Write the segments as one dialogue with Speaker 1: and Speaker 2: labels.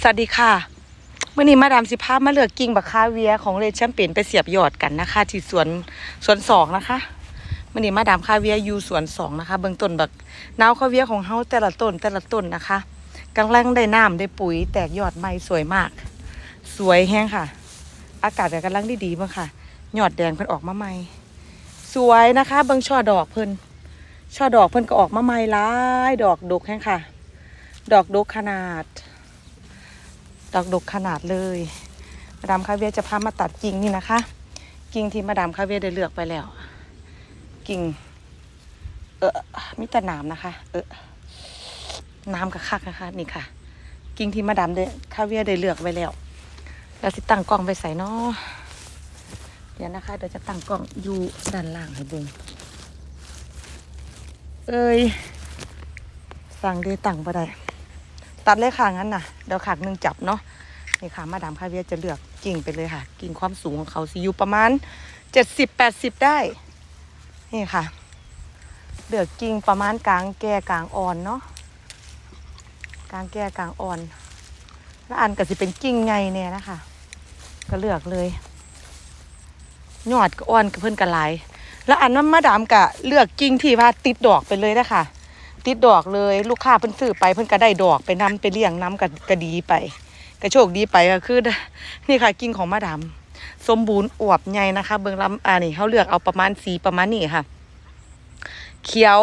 Speaker 1: สวัสดีค่ะเมื่อนี้มาดามสิภาพมาเลือกกิ่งบักคาเวียของเลดแชมเปญไปเสียบยอดกันนะคะ ที่สวนสวนสองนะคะเมื่อนี้มาดามคาเวียอยู่สวนสองนะคะเบื้องต้นบักนาวคาเวียของเฮาแต่ละต้นแต่ละต้นนะคะกำลังได้น้ำได้ปุ๋ย แตกยอดใหม่สวยมาก สวยแห้งค่ะ อากาศก็กำลังดีๆบ้างค่ะยอดแดงเพิ่นออกมาใหม่ สวยนะคะเบิ่งช่อดอกเพิ่นช่อดอกเพิ่นก็ออกมาใหม่หลายดอกดกแห้งค่ะ ดอกดกขนาด ดอกดกขนาดเลย มาดามคาเวียจะพามาตัดกิ่งนี่นะคะ กิ่งที่มาดามคาเวียได้เลือกไปแล้ว กิ่ง เออมิตรน้ำนะคะ เออน้ำกระคักนะคะ นี่ค่ะ กิ่งที่มาดามได้คาเวียได้เลือกไว้แล้วเราสิตั้งกล้องไปใส่เนาะเดี๋ยวนะคะเดี๋ยวจะตั้งกล้องอยู่ด้านล่างให้เบิ่งเอ้ยสั่งเดตั้งไปได้ ตัดเลยค่ะงั้นน่ะเดี๋ยวขากหนึ่งจับเนาะนี่ค่ะมาดามคาเวียจะเลือกกิ่งไปเลยค่ะ กิ่งความสูงของเขาสิอยู่ประมาณเจ็ดสิบแปดสิบได้ นี่ค่ะ เลือกกิ่งประมาณกลางแก่กลางอ่อนเนาะกลางแก่กลางอ่อน แล้วอันก็สิเป็นกิ่งไงเนี่ยนะคะ ก็เลือกเลยยอดก็อ่อนกับเพื่อนกันหลาย แล้วอันนั้นมาดามกะเลือกกิ่งที่ว่าติดดอกไปเลยนะคะ ติดดอกเลย ลูกค้าเพิ่นซื้อไปเพิ่นก็ได้ดอกไปนำไปเลี้ยงน้ำก็ก็ดีไปก็โชคดีไปก็คือ นี่ค่ะกิ่งของมาดามสมบูรณ์อวบใหญ่นะคะ เบิ่งลำอ่านี่เขาเลือกเอาประมาณสีประมาณนี้ค่ะ เขียว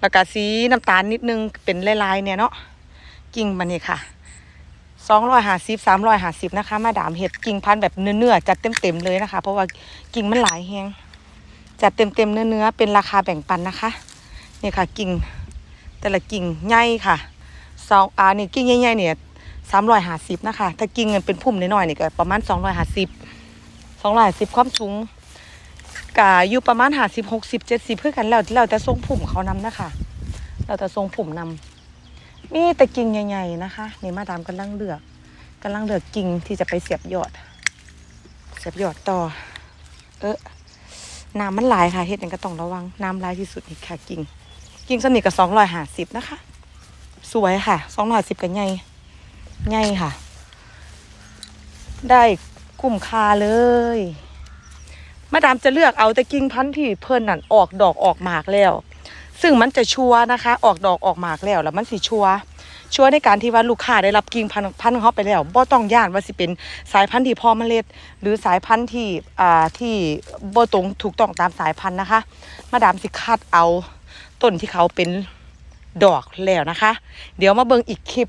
Speaker 1: แล้วก็สีน้ำตาลนิดนึงเป็นลายๆเนี่ยเนาะกิ่งมันนี่ค่ะสองร้อยห้าสิบสามร้อยห้าสิบนะคะมาดามเห็ดกิ่งพันธุ์แบบเนื้อๆจัดเต็มๆเลยนะคะ เพราะว่ากิ่งมันหลายแฮงจัดเต็มๆเนื้อๆเป็นราคาแบ่งปันนะคะ นี่ค่ะกิ่งแต่ละกิ่งใหญ่ค่ะสองอ่านี่กิ่งใหญ่ๆเนี่ยสามร้อยห้าสิบนะคะถ้ากิ่งเงินเป็นพุ่มน้อยๆนี่ก็ประมาณสองร้อยห้าสิบสองร้อยห้าสิบความสูงกะอยู่ประมาณห้าสิบหกสิบเจ็ดสิบเพื่อกันแล้วแล้วแต่ทรงพุ่มเขานำนะคะแล้วแต่ทรงพุ่มนำมีแต่กิ่งใหญ่ๆนะคะนี่มาดามกำลังเลือกกำลังเลือกกิ่งที่จะไปเสียบยอด เสียบยอดต่อ เออน้ำมันหลายค่ะเฮ็ดยังก็ต้องระวังน้ำหลายที่สุดนี่ค่ะกิ่ง กิ่งสนิทกับสองร้อยห้าสิบนะคะ สวยค่ะสองร้อยสิบกับใหญ่ใหญ่ค่ะ ได้คุ้มคาเลยมาดามจะเลือกเอาแต่กิ่งพันธุ์ที่เพิ่นนั่นออกดอกออกหมากแล้ว ซึ่งมันจะชัวร์นะคะ ออกดอกออกหมากแล้วแล้วมันสิชัวร์ชัวร์ในการที่ว่าลูกค้าได้รับกิ่งพันธุ์พันธุ์ของเขาไปแล้วบ่ต้องย่านว่าสิเป็นสายพันธุ์ที่พอเมล็ด หรือสายพันธุ์ที่อ่าที่บ่ตรงถูกต้องตามสายพันธุ์นะคะ มาดามสิคัดเอา ต้นที่เขาเป็นดอกแล้วนะคะ เดี๋ยวมาเบิ่งอีกคลิป